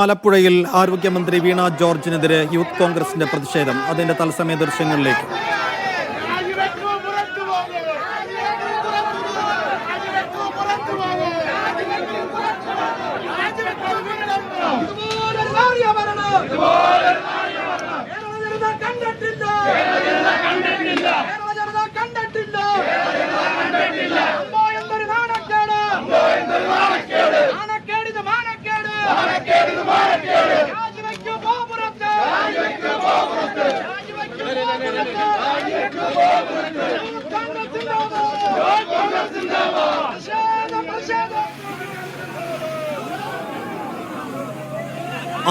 ആലപ്പുഴയിൽ ആരോഗ്യമന്ത്രി വീണ ജോർജിനെതിരെ യൂത്ത് കോൺഗ്രസിന്റെ പ്രതിഷേധം. അതിന്റെ തത്സമയ ദൃശ്യങ്ങളിലേക്ക്.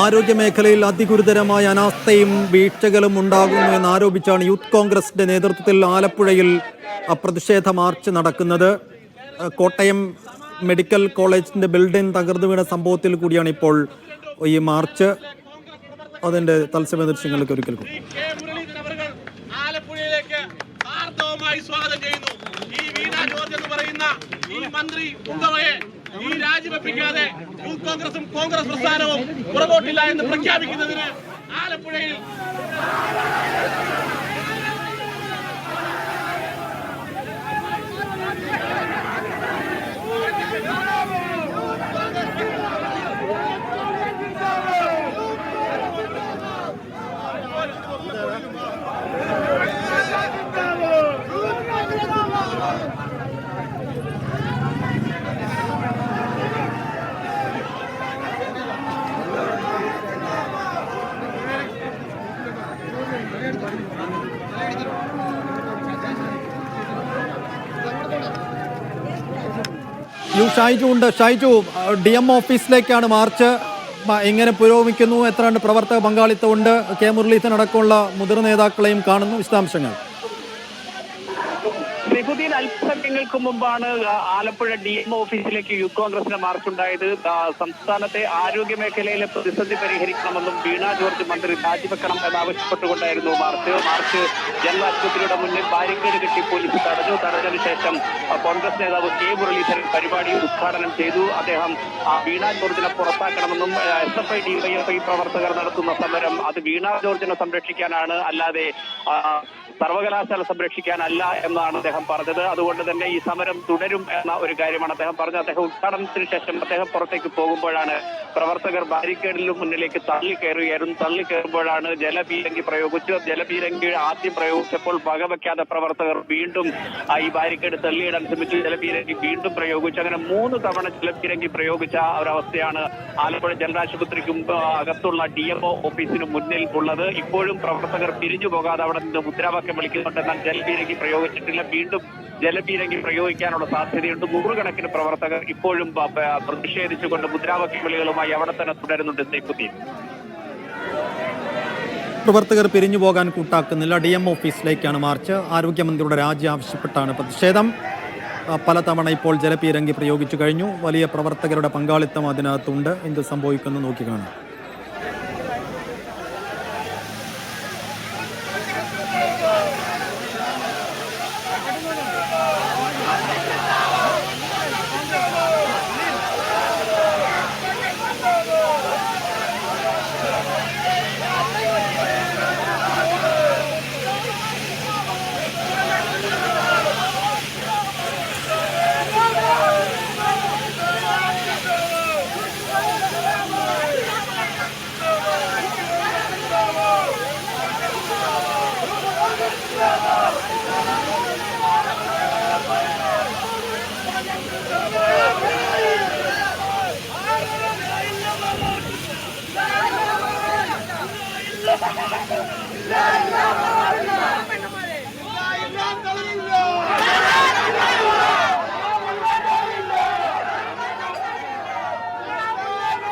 ആരോഗ്യമേഖലയിൽ അതിഗുരുതരമായ അനാസ്ഥയും വീഴ്ചകളും ഉണ്ടാകുന്നു എന്ന് ആരോപിച്ചാണ് യൂത്ത് കോൺഗ്രസിന്റെ നേതൃത്വത്തിൽ ആലപ്പുഴയിൽ പ്രതിഷേധ മാർച്ച് നടക്കുന്നത്. കോട്ടയം മെഡിക്കൽ കോളേജിന്റെ ബിൽഡിംഗ് തകർന്നു വീണ സംഭവത്തിൽ കൂടിയാണ് ഇപ്പോൾ ഈ മാർച്ച്. അതിന്റെ തത്സമയ ദൃശ്യങ്ങൾക്ക് ഒരിക്കൽ കൂടി കെ മുരളീധരൻ അവർകൾ ആലപ്പുഴയിലേക്ക് ആർത്തവമായി സ്വാഗതം ചെയ്യുന്നു ഈ വീണ ജോർജ് എന്ന് പറയുന്ന ഈ മന്ത്രി ഉണ്ടോയെ? ഈ രാജിവെപ്പിക്കാതെ യൂത്ത് കോൺഗ്രസും കോൺഗ്രസ് പ്രസ്ഥാനവും പുറകോട്ടില്ല എന്ന് പ്രഖ്യാപിക്കുന്നതിന് ആലപ്പുഴയിൽ U Shaiju Shaiju D M ഓഫീസിലേക്കാണ് march. എങ്ങനെ പുരോഗമിക്കുന്നു? എത്ര പ്രവർത്തക പങ്കാളിത്തമുണ്ട്? കെ മുരളീധരൻ അടക്കമുള്ള മുതിർന്ന നേതാക്കളെയും കാണുന്നു. വിശദാംശങ്ങൾ. നികുതിയിൽ അല്പസമയങ്ങൾക്ക് മുമ്പാണ് ആലപ്പുഴ ഡി എം ഓഫീസിലേക്ക് യൂത്ത് കോൺഗ്രസിന്റെ മാർച്ച് ഉണ്ടായത് സംസ്ഥാനത്തെ ആരോഗ്യ മേഖലയിലെ പ്രതിസന്ധി പരിഹരിക്കണമെന്നും വീണ ജോർജ് മന്ത്രി രാജിവെക്കണം എന്നാവശ്യപ്പെട്ടുകൊണ്ടായിരുന്നു മാർച്ച്. മാർച്ച് ജനറൽ ആശുപത്രിയുടെ മുന്നിൽ ബാരിക്കേഡ് കെട്ടി പോലീസ് തടഞ്ഞു. തടഞ്ഞതിനു ശേഷം കോൺഗ്രസ് നേതാവ് കെ മുരളീധരൻ പരിപാടി ഉദ്ഘാടനം ചെയ്തു. അദ്ദേഹം വീണ ജോർജിനെ പുറത്താക്കണമെന്നും എസ് എഫ് ഐ ഡിവൈഎഫ്ഐ പ്രവർത്തകർ നടത്തുന്ന സമരം അത് വീണ ജോർജിനെ സംരക്ഷിക്കാനാണ് അല്ലാതെ സർവകലാശാല സംരക്ഷിക്കാനല്ല എന്നാണ് അദ്ദേഹം പറഞ്ഞത്. അതുകൊണ്ട് തന്നെ ഈ സമരം തുടരും എന്ന ഒരു കാര്യമാണ് അദ്ദേഹം പറഞ്ഞത്. അദ്ദേഹം ഉദ്ഘാടനത്തിന് ശേഷം അദ്ദേഹം പുറത്തേക്ക് പോകുമ്പോഴാണ് പ്രവർത്തകർ ബാരിക്കേഡിൽ മുന്നിലേക്ക് തള്ളി കയറുകയായിരുന്നു തള്ളി കയറുമ്പോഴാണ് ജലപീരങ്കി പ്രയോഗിച്ചു ജലപീരങ്കി ആദ്യം പ്രയോഗിച്ചപ്പോൾ വകവയ്ക്കാതെ പ്രവർത്തകർ വീണ്ടും ഈ ബാരിക്കേഡ് തള്ളിയിടാൻ ശ്രമിച്ചു. ജലപീരങ്കി വീണ്ടും പ്രയോഗിച്ചു. അങ്ങനെ മൂന്ന് തവണ ജലപീരങ്കി പ്രയോഗിച്ച ഒരവസ്ഥയാണ് ആലപ്പുഴ ആ, അകത്തുള്ള ഡി എംഒ ഓഫീസിന് മുന്നിൽ ഉള്ളത്. ഇപ്പോഴും പ്രവർത്തകർ പിരിഞ്ഞു പോകാതെ അവിടെ നിന്ന് മുദ്രാവാക്യം വിളിക്കുന്നുണ്ട്. എന്നാൽ ജലപീരങ്കി പ്രയോഗിച്ചിട്ടില്ല. വീണ്ടും ജലപീരങ്കി പ്രയോഗിക്കാനുള്ള സാധ്യതയുണ്ട്. നൂറുകണക്കിന് പ്രവർത്തകർ ഇപ്പോഴും പ്രതിഷേധിച്ചുകൊണ്ട് മുദ്രാവാക്യ വിളികളുമായി അവിടെ തന്നെ തുടരുന്നുണ്ട് സൈഫുദ്ദീൻ പ്രവർത്തകർ പിരിഞ്ഞു പോകാൻ കൂട്ടാക്കുന്നില്ല. ഡി എം ഓഫീസിലേക്കാണ് മാർച്ച്. ആരോഗ്യമന്ത്രിയുടെ രാജി ആവശ്യപ്പെട്ടാണ് പ്രതിഷേധം. പലതവണ ഇപ്പോൾ ജലപീരങ്കി പ്രയോഗിച്ചു കഴിഞ്ഞു. വലിയ പ്രവർത്തകരുടെ പങ്കാളിത്തം അതിനകത്തുണ്ട്. എന്ത് സംഭവിക്കുന്നു നോക്കി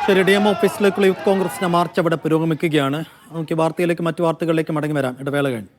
ശരി ഡി എം ഓഫീസിലേക്കുള്ള യൂത്ത് കോൺഗ്രസിന്റെ മാർച്ച് അവിടെ പുരോഗമിക്കുകയാണ്. നമുക്ക് വാർത്തയിലേക്ക് മറ്റു വാർത്തകളിലേക്ക് മടങ്ങി വരാം. ഇടവേള കഴിഞ്ഞു.